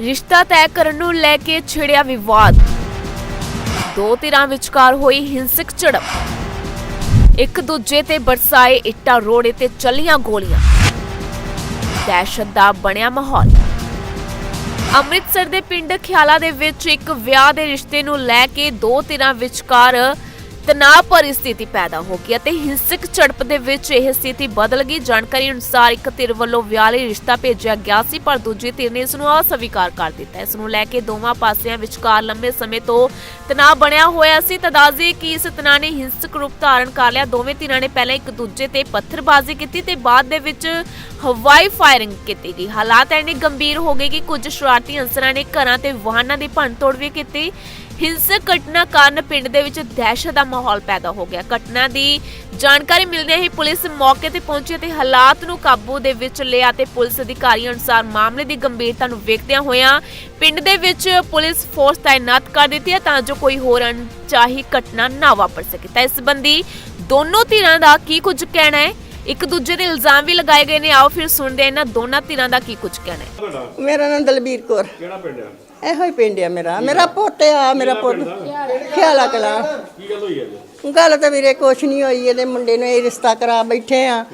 ਰਿਸ਼ਤਾ ਤੈਅ ਕਰਨ ਨੂੰ ਲੈ ਕੇ ਛਿੜਿਆ ਵਿਵਾਦ। ਦੋ ਧਿਰਾਂ ਵਿਚਕਾਰ ਹੋਈ ਹਿੰਸਕ ਝੜਪ। ਇੱਕ ਦੂਜੇ ਤੇ ਬਰਸਾਏ ਇੱਟਾਂ ਰੋੜੇ ਤੇ ਚੱਲੀਆਂ ਗੋਲੀਆਂ। ਦਹਿਸ਼ਤ ਦਾ ਬਣਿਆ ਮਾਹੌਲ। ਅੰਮ੍ਰਿਤਸਰ ਦੇ ਪਿੰਡ ਖਿਆਲਾ ਦੇ ਵਿੱਚ ਇੱਕ ਵਿਆਹ ਦੇ ਰਿਸ਼ਤੇ ਨੂੰ ਲੈ ਕੇ ਦੋ ਧਿਰਾਂ ਵਿਚਕਾਰ ਤਣਾਅ ਭਰੀ ਸਥਿਤੀ ਪੈਦਾ ਹੋ ਗਈ ਅਤੇ ਹਿੰਸਕ ਝੜਪ ਦੇ ਵਿੱਚ ਇਹ ਸਥਿਤੀ ਬਦਲ ਗਈ। ਜਾਣਕਾਰੀ ਅਨੁਸਾਰ ਇੱਕ ਧਿਰ ਵੱਲੋਂ ਵਿਆਹ ਲਈ ਰਿਸ਼ਤਾ ਭੇਜਿਆ ਗਿਆ ਸੀ, ਪਰ ਦੂਜੀ ਧਿਰ ਨੇ ਇਸ ਨੂੰ ਅਸਵੀਕਾਰ ਕਰ ਦਿੱਤਾ। ਇਸ ਨੂੰ ਲੈ ਕੇ ਦੋਵਾਂ ਪਾਸਿਆਂ ਵਿਚਕਾਰ ਲੰਬੇ ਸਮੇਂ ਤੋਂ ਤਣਾਅ ਬਣਿਆ ਹੋਇਆ ਸੀ। ਤਦਾਜ਼ੀ ਕਿ ਇਸ ਤਣਾਅ ਨੇ ਹਿੰਸਕ ਰੂਪ ਧਾਰਨ ਕਰ ਲਿਆ। ਦੋਵੇਂ ਧਿਰਾਂ ਨੇ ਪਹਿਲਾਂ ਇੱਕ ਦੂਜੇ ਤੇ ਪੱਥਰਬਾਜ਼ੀ ਕੀਤੀ ਤੇ ਬਾਅਦ ਦੇ ਵਿੱਚ ਹਵਾਈ ਫਾਇਰਿੰਗ ਕੀਤੀ ਗਈ। ਹਾਲਾਤ ਐਨੇ ਗੰਭੀਰ ਹੋ ਗਏ ਕਿ ਕੁਝ ਸ਼ਰਾਰਤੀ ਅਨਸਰਾਂ ਨੇ ਘਰਾਂ ਤੇ ਵਾਹਨਾਂ ਦੀ ਭੰਨਤੋੜ ਵੀ ਕੀਤੀ। ਹਿੰਸਕ ਘਟਨਾ ਕਾਰਨ ਪਿੰਡ ਦੇ ਵਿੱਚ ਦਹਿਸ਼ਤ ਦਾ ਮਾਹੌਲ ਪੈਦਾ ਹੋ ਗਿਆ। ਘਟਨਾ ਦੀ ਜਾਣਕਾਰੀ ਮਿਲਦਿਆਂ ਹੀ ਪੁਲਿਸ ਮੌਕੇ ਤੇ ਪਹੁੰਚੀ ਤੇ ਹਾਲਾਤ ਨੂੰ ਕਾਬੂ ਦੇ ਵਿੱਚ ਲਿਆ ਤੇ ਪੁਲਿਸ ਅਧਿਕਾਰੀਆਂ ਅਨੁਸਾਰ ਮਾਮਲੇ ਦੀ ਗੰਭੀਰਤਾ ਨੂੰ ਵੇਖਦਿਆਂ ਹੋਇਆਂ ਪਿੰਡ ਦੇ ਵਿੱਚ ਪੁਲਿਸ ਫੋਰਸ ਤਾਇਨਾਤ ਕਰ ਦਿੱਤੀ ਹੈ ਤਾਂ ਜੋ ਕੋਈ ਹੋਰ ਅਣਚਾਹੀ ਘਟਨਾ ਨਾ ਵਾਪਰ ਸਕੇ। ਤਾਂ ਇਸ ਸੰਬੰਧੀ ਦੋਨੋਂ ਧਿਰਾਂ ਦਾ ਕੀ ਕੁਝ ਕਹਿਣਾ ਹੈ? ਇੱਕ ਦੂਜੇ ਦੇ ਇਲਜ਼ਾਮ ਵੀ ਲਗਾਏ ਗਏ ਨੇ। ਆਓ ਫਿਰ ਸੁਣਦੇ ਹਾਂ ਇਹਨਾਂ ਦੋਨਾਂ ਧਿਰਾਂ ਦਾ ਕੀ ਕੁਝ ਕਹਿਣਾ ਹੈ। ਮੇਰਾ ਨਾਮ ਦਲਬੀਰ ਕੌਰ। ਕਿਹੜਾ ਪਿੰਡ ਆ ਇਹੋ ਹੀ ਪਿੰਡ ਆ ਮੇਰਾ। ਮੇਰਾ ਪੁੱਤ ਆ ਮੇਰਾ ਪੁੱਤ। ਖਿਆਲਾ ਕਲਾ। ਕੀ ਗੱਲ ਹੋਈ ਅੱਜ ਗੱਲ ਤਾਂ ਵੀਰੇ ਕੁਛ ਨਹੀਂ ਹੋਈ ਇਹਦੇ ਮੁੰਡੇ ਨੂੰ ਇਹ ਰਿਸ਼ਤਾ ਕਰਾ ਬੈਠੇ ਆ।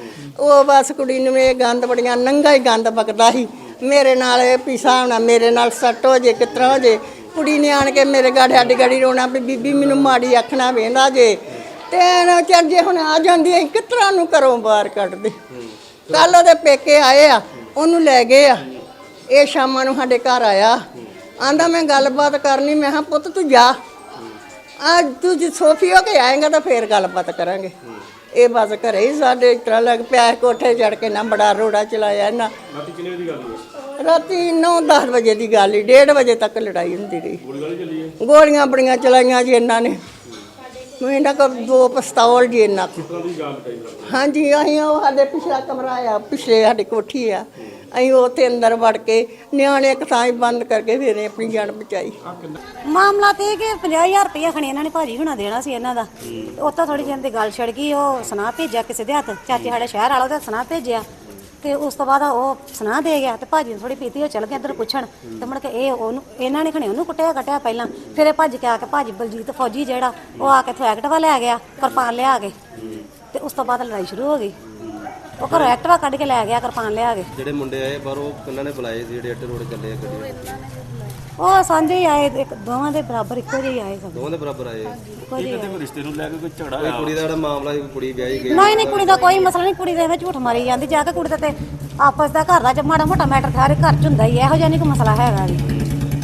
ਉਹ ਬਸ ਕੁੜੀ ਨੂੰ ਇਹ ਗੰਦ ਬੜੀਆਂ ਨੰਗਾ ਹੀ ਗੰਦ ਬਕਦਾ ਸੀ। ਮੇਰੇ ਨਾਲ ਇਹ ਪਿਸਾ ਹੋਣਾ ਮੇਰੇ ਨਾਲ ਸੱਟ ਹੋ ਜੇ ਕਿਤਰਾ ਹੋ ਜੇ। ਕੁੜੀ ਨੇ ਆਣ ਕੇ ਮੇਰੇ ਗਾੜੀ ਅੱਡੀ ਗਾੜੀ ਰੋਣਾ ਵੀ ਬੀਬੀ ਮੈਨੂੰ ਮਾੜੀ ਆਖਣਾ ਵੇਂਦਾ ਜੇ। ਤੇ ਨਾ ਚੱਲ ਜੇ ਹੁਣ ਆ ਜਾਂਦੀ ਐ ਕਿਤਰਾ ਨੂੰ ਘਰੋਂ ਬਾਹਰ ਕੱਢਦੇ। ਕੱਲ ਉਹਦੇ ਪੇਕੇ ਆਏ ਆ ਉਹਨੂੰ ਲੈ ਗਏ ਆ। ਇਹ ਸ਼ਾਮਾਂ ਨੂੰ ਸਾਡੇ ਘਰ ਆਇਆ। ਆਂਦਾ ਮੈਂ ਗੱਲਬਾਤ ਕਰਨੀ ਮੈਂ ਕਿਹਾ ਪੁੱਤ ਤੂੰ ਜਾ। ਅੱਜ ਤੂੰ ਜੇ ਸੋਫੀ ਹੋ ਕੇ ਆਏਗਾ ਤਾਂ ਫੇਰ ਗੱਲਬਾਤ ਕਰਾਂਗੇ। ਇਹ ਬਸ ਘਰੇ ਹੀ ਸਾਡੇ ਇਸ ਤਰ੍ਹਾਂ ਲੱਗ ਪਿਆ ਹੈ, ਕੋਠੇ ਚੜ ਕੇ ਨਾ ਬੜਾ ਰੋੜਾ ਚਲਾਇਆ ਇਹਨਾਂ ਰਾਤੀ ਕਿੰਨੇ ਵਜੇ ਦੀ ਗੱਲ ਹੋਈ? ਰਾਤੀ 9-10 ਵਜੇ ਦੀ ਗੱਲ ਹੀ 1:30 ਵਜੇ ਤੱਕ ਲੜਾਈ ਹੁੰਦੀ ਰਹੀ। ਗੋਲੀ ਗਾਲੀ ਚੱਲੀ ਹੈ ਗੋਲੀਆਂ ਬੜੀਆਂ ਚਲਾਈਆਂ ਜੀ ਇਹਨਾਂ ਨੇ। ਮੈਂ ਇਹਨਾਂ ਕੋਲ ਦੋ ਪਿਸਤੌਲ ਜੀ ਇਹਨਾਂ ਕੋਲ। ਕਿਸ ਤਰ੍ਹਾਂ ਦੀ ਗੱਲ ਕਰੀ ਰੱਖੀ ਹਾਂਜੀ ਅਸੀਂ ਉਹ ਸਾਡੇ ਪਿਛਲਾ ਕਮਰਾ ਆ ਪਿਛਲੇ ਸਾਡੀ ਕੋਠੀ ਆ। ਅਸੀਂ ਉੱਥੇ ਅੰਦਰ ਵੜ ਕੇ ਨਿਆਣੇ ਇੱਕ ਥਾਂ ਹੀ ਬੰਦ ਕਰਕੇ ਫਿਰ ਆਪਣੀ ਜਾਨ ਬਚਾਈ। ਮਾਮਲਾ ਤੇ ਇਹ ਕਿ 50000 ਰੁਪਇਆ ਖਣੀ ਇਹਨਾਂ ਨੇ ਭਾਜੀ ਹੁਣਾ ਦੇਣਾ ਸੀ ਇਹਨਾਂ ਦਾ। ਉੱਥੇ ਥੋੜੀ ਜਿਹੀ ਦੀ ਗੱਲ ਛੜ ਗਈ, ਉਹ ਸੁਣਾ ਭੇਜਿਆ ਕਿਸੇ ਦੇ ਹੱਥ। ਚਾਚੇ ਸਾਡੇ ਸ਼ਹਿਰ ਵਾਲਾ ਉਹਦਾ ਸੁਣਾ ਭੇਜਿਆ। ਤੇ ਉਸ ਤੋਂ ਬਾਅਦ ਉਹ ਸੁਣਾ ਦੇ ਗਿਆ ਤੇ ਭਾਜੀ ਨੂੰ ਥੋੜੀ ਪੀਤੀ, ਉਹ ਚਲ ਗਿਆ ਇੱਧਰ ਪੁੱਛਣ। ਤੇ ਮੁੜ ਕੇ ਇਹ ਉਹਨੂੰ, ਇਹਨਾਂ ਨੇ ਖਣੇ ਉਹਨੂੰ ਕੁੱਟਿਆ, ਕਟਿਆ ਪਹਿਲਾਂ। ਫਿਰ ਇਹ ਭੱਜ ਕੇ ਆ ਕੇ ਭਾਜੀ ਬਲਜੀਤ ਫੌਜੀ ਜਿਹੜਾ, ਉਹ ਆ ਕੇ ਐਕਟਵਾ ਲੈ ਗਿਆ, ਕਿਰਪਾਨ ਲਿਆ ਕੇ। ਤੇ ਉਸ ਤੋਂ ਬਾਅਦ ਲੜਾਈ ਸ਼ੁਰੂ ਹੋ ਗਈ। ਉਹ ਘਰੋਂ ਐਕਟਿਵਾ ਕੱਢ ਕੇ ਲੈ ਗਿਆ ਕਿਰਪਾਨ ਲਿਆ ਕੇ। ਜਿਹੜੇ ਮੁੰਡੇ ਆਏ ਬਾਹਰੋਂ ਕਿੰਨਾਂ ਨੇ ਬੁਲਾਏ ਸੀ ਜਿਹੜੇ ਅੱਟੇ ਰੋਡ ਚੱਲੇ ਆ ਗੱਡੀ ਉਹ ਸਾਂਝੇ ਹੀ ਆਏ ਇੱਕ ਦੋਵਾਂ ਦੇ ਬਰਾਬਰ ਇੱਕੋ ਜਿਹੇ ਹੀ ਆਏ ਸਭ ਦੋਵਾਂ ਦੇ ਬਰਾਬਰ ਆਏ। ਇੱਕੋ ਜਿਹੇ ਆਏ। ਰਿਸ਼ਤੇ ਨੂੰ ਲੈ ਕੇ ਕੋਈ ਝਗੜਾ ਕੋਈ ਕੁੜੀ ਦਾ ਜਿਹੜਾ ਮਾਮਲਾ ਸੀ ਕੋਈ ਕੁੜੀ ਵਿਆਹੀ ਗਈ। ਨਹੀਂ ਨਹੀਂ ਕੁੜੀ ਦਾ ਕੋਈ ਮਸਲਾ ਨਹੀਂ ਕੁੜੀ ਦੇ ਵਿੱਚ ਝੂਠ ਮਾਰੀ ਜਾਂਦੀ ਜਾ ਕੇ ਕੁੜੀ ਦਾ ਤੇ ਆਪਸ ਦਾ ਘਰ ਦਾ ਜੇ ਮਾੜਾ ਮੋਟਾ ਮੈਟਰ ਸਾਰੇ ਘਰ ਚ ਹੁੰਦਾ ਹੀ ਹੈ, ਇਹੋ ਜਿਹਾ ਨਹੀਂ ਕੋਈ ਮਸਲਾ ਹੈਗਾ ਵੀ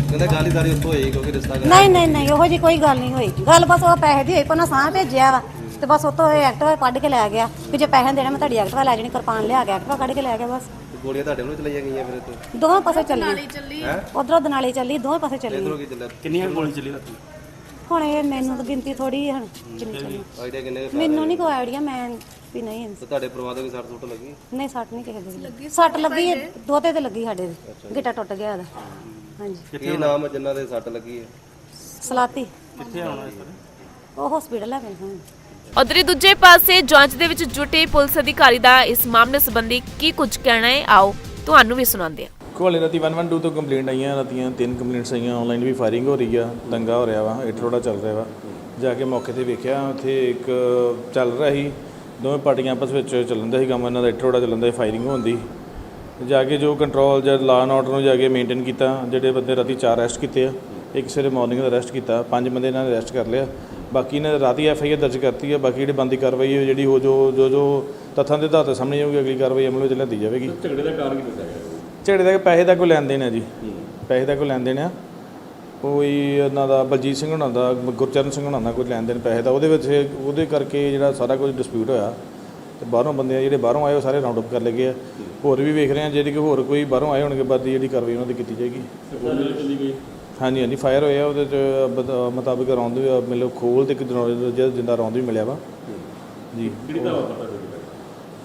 ਕਹਿੰਦਾ ਗਾਲੀ ਸਾਰੀ ਉੱਥੋਂ ਹੋਈ ਕਿਉਂਕਿ ਰਿਸ਼ਤਾ ਕਰ ਨਹੀਂ ਨਹੀਂ ਨਹੀਂ ਉਹੋ ਜੀ ਕੋਈ ਗੱਲ ਨਹੀਂ ਹੋਈ। ਗੱਲ ਬਸ ਉਹ ਪੈਸੇ ਦੀ ਹੋਈ ਕੋਨਾ ਸਾਹ ਭੇਜਿਆ ਵਾ। ਤੇ ਬਸ ਉਤੋਂ ਇਹ ਐਕਟਿਵਾ ਕੱਢ ਕੇ ਲੈ ਗਿਆ। ਕਿ ਜੇ ਪੈਸੇ ਦੇਣੇ ਮੈਂ ਤੁਹਾਡੀ ਐਕਟਿਵਾ ਲੈ ਜਾਣੀ ਕਿਰਪਾਨ ਲਿਆ ਕੇ ਐਕਟਿਵਾ ਕੱਢ ਕੇ ਲੈ ਗਿਆ ਬਸ। ਗੋਲੀਆਂ ਤੁਹਾਡੇ ਵੱਲੋਂ ਚਲਾਈਆਂ ਗਈਆਂ ਫਿਰ ਇੱਥੋਂ? ਦੋਵੇਂ ਪਾਸੇ ਚੱਲੀ। ਉਧਰੋਂ ਦਨਾਲੀ ਚੱਲੀ ਦੋਵੇਂ ਪਾਸੇ ਚੱਲੀ। ਇਧਰੋਂ ਕੀ ਚੱਲਿਆ? ਕਿੰਨੀਆਂ ਗੋਲੀ ਚੱਲੀ ਰਾਤੀ ਹੁਣ ਇਹ ਮੈਨੂੰ ਤਾਂ ਗਿਣਤੀ ਥੋੜੀ ਹੈ ਹੁਣ ਕਿੰਨੀ ਚੱਲੀ। ਆਈਡੀਆ ਕਿੰਨੇ ਕੁ ਮੈਨੂੰ ਨਹੀਂ ਕੋਈ ਆਈਡੀਆ ਮੈਂ ਵੀ ਨਹੀਂ। ਤੇ ਤੁਹਾਡੇ ਪਰਿਵਾਰ ਦੇ ਕੋਈ ਸੱਟ ਸੁੱਟ ਲੱਗੀ? ਨਹੀਂ ਸੱਟ ਨਹੀਂ ਕਿਸੇ ਦੀ ਲੱਗੀ ਸੱਟ ਲੱਗੀ ਹੈ ਦੋਤੇ ਤੇ ਲੱਗੀ ਸਾਡੇ ਦੇ। ਗਿੱਟਾ ਟੁੱਟ ਗਿਆ ਉਹਦਾ। ਹਾਂਜੀ। ਕੀ ਨਾਮ ਹੈ ਜਿਨ੍ਹਾਂ ਦੇ ਸੱਟ ਲੱਗੀ ਹੈ? ਸਲਾਤੀ। ਕਿੱਥੇ ਆਉਣਾ ਇਸ ਤਰ੍ਹਾਂ ਉਹ ਹਸਪੀਟਲ ਹਾਂ ਉਧਰੀ ਦੂਜੇ ਪਾਸੇ ਜਾਂਚ ਦੇ ਵਿੱਚ ਜੁਟੇ ਪੁਲਿਸ ਅਧਿਕਾਰੀ ਦਾ ਇਸ ਮਾਮਲੇ ਸੰਬੰਧੀ ਕੀ ਕੁਝ ਕਹਿਣਾ ਹੈ? ਆਓ ਤੁਹਾਨੂੰ ਵੀ ਸੁਣਾਉਂਦੇ ਹਾਂ। ਕੋਲੇ ਰਾਤੀ 112 ਤੋਂ ਕੰਪਲੇਂਟ ਆਈਆਂ, ਰਾਤੀਆਂ ਤਿੰਨ ਕੰਪਲੇਂਟਸ ਆਈਆਂ ਆਨਲਾਈਨ ਵੀ ਫਾਇਰਿੰਗ ਹੋ ਰਹੀ ਆ, ਦੰਗਾ ਹੋ ਰਿਹਾ ਵਾ, ਇਟਰੋੜਾ ਚੱਲ ਰਿਹਾ ਵਾ। ਜਾ ਕੇ ਮੌਕੇ ਤੇ ਵੇਖਿਆ, ਉੱਥੇ ਇੱਕ ਚੱਲ ਰਿਹਾ ਸੀ, ਦੋਵੇਂ ਪਾਰਟੀਆਂ ਆਪਸ ਵਿੱਚ ਚੱਲਣ ਦਾ ਸੀ ਕੰਮ, ਇਹਨਾਂ ਦਾ ਇਟਰੋੜਾ ਚੱਲਣ ਦਾ ਫਾਇਰਿੰਗ ਹੁੰਦੀ ਜਾ ਕੇ ਜੋ ਕੰਟਰੋਲ ਜਾਂ ਲਾ ਐਂਡ ਆਰਡਰ ਨੂੰ ਜਾ ਕੇ ਮੇਨਟੇਨ ਕੀਤਾ, ਜਿਹੜੇ ਬੰਦੇ ਰਾਤੀ ਚਾਰ ਅਰੈਸਟ ਕੀਤੇ ਆ, ਇੱਕ ਸਵੇਰੇ ਮਾਰਨਿੰਗ ਦਾ ਅਰੈਸਟ ਕੀਤਾ, ਪੰਜ ਬੰਦੇ ਇਹਨਾਂ ਨੇ ਅਰੈਸਟ ਕਰ ਲਿਆ। ਬਾਕੀ ਇਹਨਾਂ ਨੇ ਰਾਤੀ ਐਫ ਆਈ ਆਰ ਦਰਜ ਕਰਤੀ ਹੈ ਬਾਕੀ ਜਿਹੜੀ ਬੰਦੀ ਕਾਰਵਾਈ ਹੈ ਜਿਹੜੀ ਉਹ ਜੋ ਜੋ ਜੋ ਤੱਥਾਂ ਦੇ ਆਧਾਰ ਤੇ ਸਾਹਮਣੇ ਆਊਗੀ ਅਗਲੀ ਕਾਰਵਾਈ ਅਮਲ ਵਿੱਚ ਲਿਆਂਦੀ ਜਾਵੇਗੀ। ਝਗੜੇ ਦਾ ਕਾਰਨ ਕੀ ਦੱਸਿਆ ਗਿਆ? ਝਗੜੇ ਦਾ ਪੈਸੇ ਦਾ ਕੋਈ ਲੈਣ ਦੇਣ ਹੈ। ਜੀ ਪੈਸੇ ਦਾ ਕੋਈ ਲੈਣ ਦੇਣ ਆ। ਕੋਈ ਉਹਨਾਂ ਦਾ ਬਲਜੀਤ ਸਿੰਘ ਉਹਨਾਂ ਦਾ ਗੁਰਚਰਨ ਸਿੰਘ ਉਹਨਾਂ ਦਾ ਕੋਈ ਲੈਣ ਦੇਣ ਪੈਸੇ ਦਾ ਉਹਦੇ ਵਿੱਚ ਉਹਦੇ ਕਰਕੇ ਜਿਹੜਾ ਸਾਰਾ ਕੁਝ ਡਿਸਪਿਊਟ ਹੋਇਆ। ਤੇ ਬਾਹਰੋਂ ਬੰਦੇ ਜਿਹੜੇ ਬਾਹਰੋਂ ਆਏ ਉਹ ਸਾਰੇ ਰਾਉਂਡ ਅਪ ਕਰ ਲਏ ਗਏ ਆ। ਹੋਰ ਵੀ ਵੇਖ ਰਹੇ ਆ ਜਿਹੜੀ ਕਿ ਹੋਰ ਕੋਈ ਬਾਹਰੋਂ ਆਏ ਹੋਣਗੇ ਬਾਅਦ ਦੀ ਜਿਹੜੀ ਕਾਰਵਾਈ ਉਹਨਾਂ ਦੀ ਕੀਤੀ ਜਾਏਗੀ। ਗੋਲੀ ਚੱਲੀ ਗਈ? ਹਾਂਜੀ ਹਾਂਜੀ ਫਾਇਰ ਹੋਇਆ ਉਹਦੇ ਚ ਬਤ- ਮੁਤਾਬਿਕ ਰੌਂਦ ਵੀ ਮਿਲੋ ਖੋਲ ਤੇ ਇੱਕ ਜਨੌਰ- ਜਿਹੜਾ ਜਿੰਦਾ ਰੌਂਦ ਵੀ ਮਿਲਿਆ ਵਾ। ਜੀ। ਕਿਹੜੀ ਪਤਾ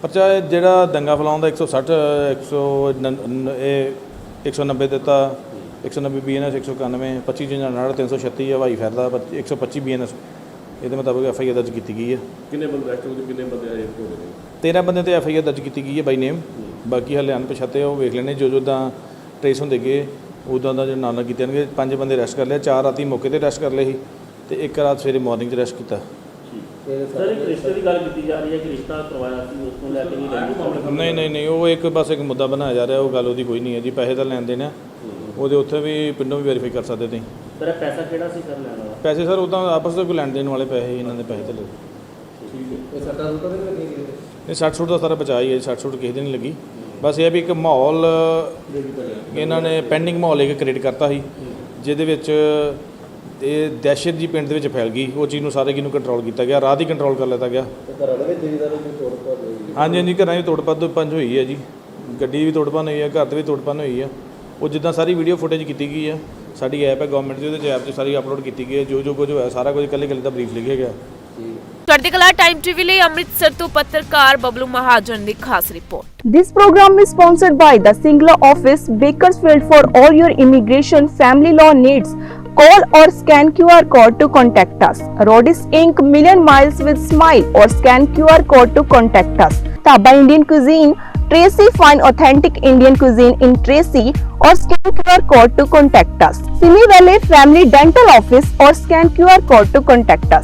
ਪਰਚਾ ਇਹ ਜਿਹੜਾ ਦੰਗਾ ਫੈਲਾਉਣ ਦਾ 160 100 ਇਹ 190 ਦਿੱਤਾ 190 ਬੀਐਨਐਸ 191 25 ਜਨਾੜ 336 ਹਵਾਈ ਫੈਰ ਦਾ 125 ਬੀਐਨਐਸ ਇਹਦੇ ਮੁਤਾਬਕ ਐਫ ਆਈ ਆਰ ਦਰਜ ਕੀਤੀ ਗਈ ਹੈ। ਕਿੰਨੇ ਬੰਦੇ ਐਕਟਿਵ ਤੇ ਕਿੰਨੇ ਬੰਦੇ ਆਏ ਹੋ ਗਏ 13 ਬੰਦੇ ਤੇ ਐਫ ਆਈ ਆਰ ਦਰਜ ਕੀਤੀ ਗਈ ਹੈ ਬਾਈ ਨੇਮ। ਬਾਕੀ ਹਲੇ ਅਣਪਛਾਤੇ ਉਹ ਵੇਖ ਲੈਣੇ ਜੋ ਜੋ ਦਾ ਟ੍ਰੇਸ ਹੁੰਦੇ ਗਏ। ਉਦਾਂ ਦਾ ਜਿਹੜਾ ਨਾਨਾ ਕੀਤੇ ਨੇ ਪੰਜ ਬੰਦੇ ਅਰੈਸਟ ਕਰ ਲਿਆ ਚਾਰ ਰਾਤੀ ਮੌਕੇ ਤੇ ਅਰੈਸਟ ਕਰ ਲਏ ਸੀ ਤੇ ਇੱਕ ਰਾਤ ਸਵੇਰੇ ਮਾਰਨਿੰਗ 'ਚ ਅਰੈਸਟ ਕੀਤਾ। ਸਰ ਇੱਕ ਰਿਸ਼ਤੇ ਦੀ ਗੱਲ ਕੀਤੀ ਜਾ ਰਹੀ ਹੈ ਕਿ ਰਿਸ਼ਤਾ ਕਰਵਾਇਆ ਸੀ ਉਸ ਨੂੰ ਲੈ ਕੇ ਨਹੀਂ ਨਹੀਂ ਨਹੀਂ ਨਹੀਂ ਉਹ ਇੱਕ ਬਸ ਇੱਕ ਮੁੱਦਾ ਬਣਾਇਆ ਜਾ ਰਿਹਾ ਉਹ ਗੱਲ ਉਹਦੀ ਕੋਈ ਨਹੀਂ ਹੈ ਜੀ ਪੈਸੇ ਤਾਂ ਲੈਣ ਦੇਣੇ ਆ ਉਹਦੇ ਉੱਥੇ ਵੀ ਪਿੰਡੋਂ ਵੀ ਵੈਰੀਫਾਈ ਕਰ ਸਕਦੇ ਤੁਸੀਂ। ਸਰ ਇਹ ਪੈਸਾ ਕਿਹੜਾ ਸੀ ਸਰ ਲੈਣ ਵਾਲਾ? ਪੈਸੇ ਸਰ ਉਦਾਂ ਆਪਸ ਵਿੱਚ ਕੋਈ ਲੈਣ ਦੇਣ ਵਾਲੇ ਪੈਸੇ ਸੀ, ਇਹਨਾਂ ਦੇ ਪੈਸੇ ਤੇ ਲਏ ਇਹ ਸੱਟਾ ਸੁੱਟਾ ਤੇ ਨਹੀਂ ਲੱਗੀ ਕਿਤੇ? ਨਹੀਂ 60 ਸੁੱਟ ਦਾ ਸਾਰਾ ਬਚਾ ਹੀ ਹੈ 60 ਸੁੱਟ ਕਿਸੇ ਦੇ ਨਹੀਂ ਲੱਗੀ। ਬਸ ਇਹ ਆ ਵੀ ਇੱਕ ਮਾਹੌਲ ਇਹਨਾਂ ਨੇ ਪੈਂਡਿੰਗ ਮਾਹੌਲ ਇੱਕ ਕ੍ਰੀਏਟ ਕਰਤਾ ਸੀ ਜਿਹਦੇ ਵਿੱਚ ਇਹ ਦਹਿਸ਼ਤ ਜੀ ਪਿੰਡ ਦੇ ਵਿੱਚ ਫੈਲ ਗਈ ਉਹ ਚੀਜ਼ ਨੂੰ ਸਾਰੇ ਕਿਨੂੰ ਕੰਟਰੋਲ ਕੀਤਾ ਗਿਆ ਰਾਤ ਹੀ ਕੰਟਰੋਲ ਕਰ ਲਿੱਤਾ ਗਿਆ। ਘਰਾਂ ਦੇ ਵਿੱਚ ਜਿਹਦਾ ਕੋਈ ਤੋੜ ਪਾ ਹੋਈ ਹਾਂਜੀ ਹਾਂਜੀ ਘਰਾਂ 'ਚ ਤੋੜ ਪੰਜ ਹੋਈ ਹੈ ਜੀ। ਗੱਡੀ ਦੀ ਵੀ ਤੋੜ ਭੰਨ ਹੋਈ ਹੈ ਘਰ ਤੇ ਵੀ ਤੋੜ ਭੰਨ ਹੋਈ ਹੈ। ਉਹ ਜਿੱਦਾਂ ਸਾਰੀ ਵੀਡੀਓ ਫੁਟੇਜ ਕੀਤੀ ਗਈ ਹੈ ਸਾਡੀ ਐਪ ਹੈ ਗਵਰਨਮੈਂਟ ਦੀ ਉਹਦੇ 'ਚ ਐਪ 'ਚ ਸਾਰੀ ਅਪਲੋਡ ਕੀਤੀ ਗਈ ਹੈ ਜੋ ਜੋ ਕੁਝ ਹੋਇਆ ਸਾਰਾ ਕੁਝ ਇਕੱਲੇ ਇਕੱਲੇ ਦਾ ਬਰੀਫ ਲਿਖਿਆ ਗਿਆ। ਚੜ੍ਹਦੀ ਕਲਾ ਟਾਈਮ ਟੀਵੀ ਲਈ ਅੰਮ੍ਰਿਤਸਰ ਤੋਂ ਪੱਤਰਕਾਰ ਬਬਲੂ ਮਹਾਜਨ ਦੀ ਖਾਸ report This program is sponsored by the Singla Office, Bakersfield for all your immigration family law needs. Call or scan QR code to contact us. Rodis Inc. Million Miles with Smile or scan QR code to contact us. Taba Indian Cuisine, Tracy Fine Authentic Indian Cuisine in Tracy or scan QR code to contact us. Simi Valley Family Dental Office or scan QR code to contact us.